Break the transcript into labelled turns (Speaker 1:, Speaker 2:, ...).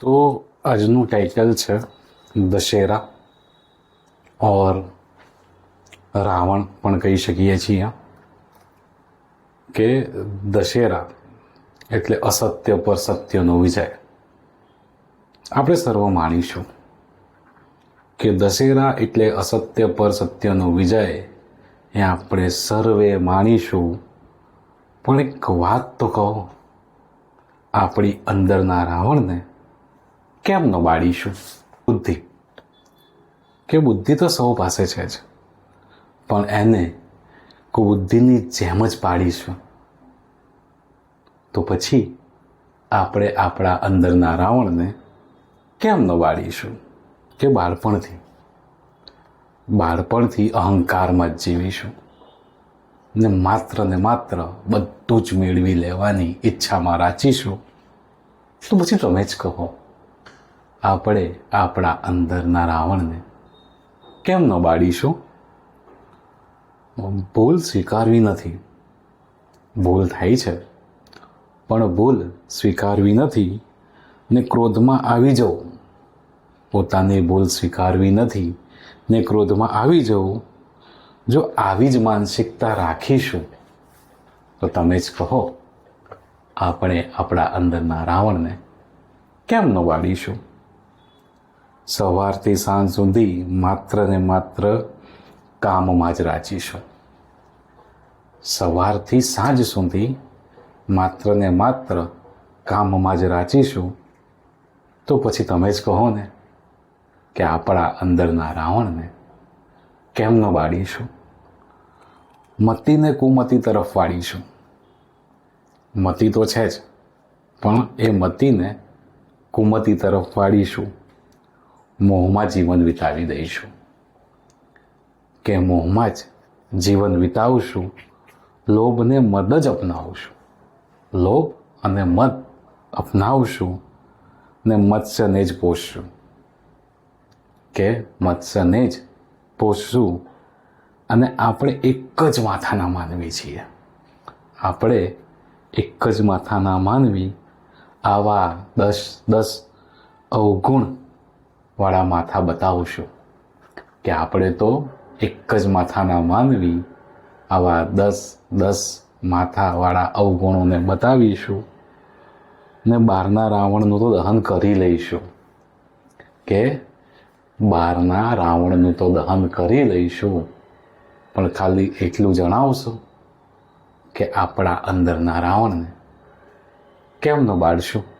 Speaker 1: તો આજનું ટાઇટલ છે દશેરા ઓર રાવણ પણ કહી શકીએ છીએ કે દશેરા એટલે અસત્ય પર સત્યનો વિજય આપણે સર્વ માણીશું કે દશેરા એટલે અસત્ય પર સત્યનો વિજય એ આપણે સર્વે માણીશું પણ એક વાત તો કહો આપણી અંદરના રાવણને કેમ બાળીશું બુદ્ધિ? કે બુદ્ધિ તો સૌ પાસે છે જ. પણ એને કુબુદ્ધિની જેમ જ પાડીશું તો પછી આપણે આપણા અંદરના રાવણને કેમ ન વાળીશું કે બાળપણથી? બાળપણથી અહંકારમાં જ જીવીશું. ને માત્ર ને માત્ર બધું જ મેળવી લેવાની ઈચ્છામાં રાચીશું. તો પછી તમે જ કહો. આપણે આપણા અંદરના રાવણને કેમ ન બાળીશું? ભૂલ સ્વીકારવી નથી. ભૂલ થાય છે, પણ ભૂલ સ્વીકારવી નથી ને ક્રોધમાં આવી જવું. પોતાની ભૂલ સ્વીકારવી નથી ને ક્રોધમાં આવી જવું. જો આવી જ માનસિકતા રાખીશું, તો તમે જ કહો, આપણે આપણા અંદરના રાવણને કેમ ન વાળીશું સવારથી સાંજ સુધી માત્ર ને માત્ર કામમાં જ રાચીશું સવારથી સાંજ સુધી માત્ર ને માત્ર કામમાં જ રાચીશું તો પછી તમે જ કહો ને કે આપણા અંદરના રાવણને કેમ ન બાળીશું મતીને કુમતી તરફ વાળીશું મતી તો છે જ, પણ એ મતીને કુમતી તરફ વાળીશું મોહમાં જીવન વિતાવી દઈશું. કે મોહમાં જ જીવન વિતાવશું, લોભને મદ જ અપનાવશું. લોભ અને મદ અપનાવશું ને મત્સ્યને જ પોષશું. કે મત્સ્યને જ પોષશું અને આપણે એક જ માથાના માનવી છીએ. આપણે એક જ માથાના માનવી આવા દસ દસ અવગુણ વાળા માથા બતાવશો કે આપણે તો એક જ માથાના માનવી આવા દસ દસ માથાવાળા અવગુણોને બતાવીશું ને બહારના રાવણનું તો દહન કરી લઈશું. કે બહારના રાવણનું તો દહન કરી લઈશું. પણ ખાલી એટલું જણાવશો કે આપણા અંદરના રાવણને કેમ ન બાળશું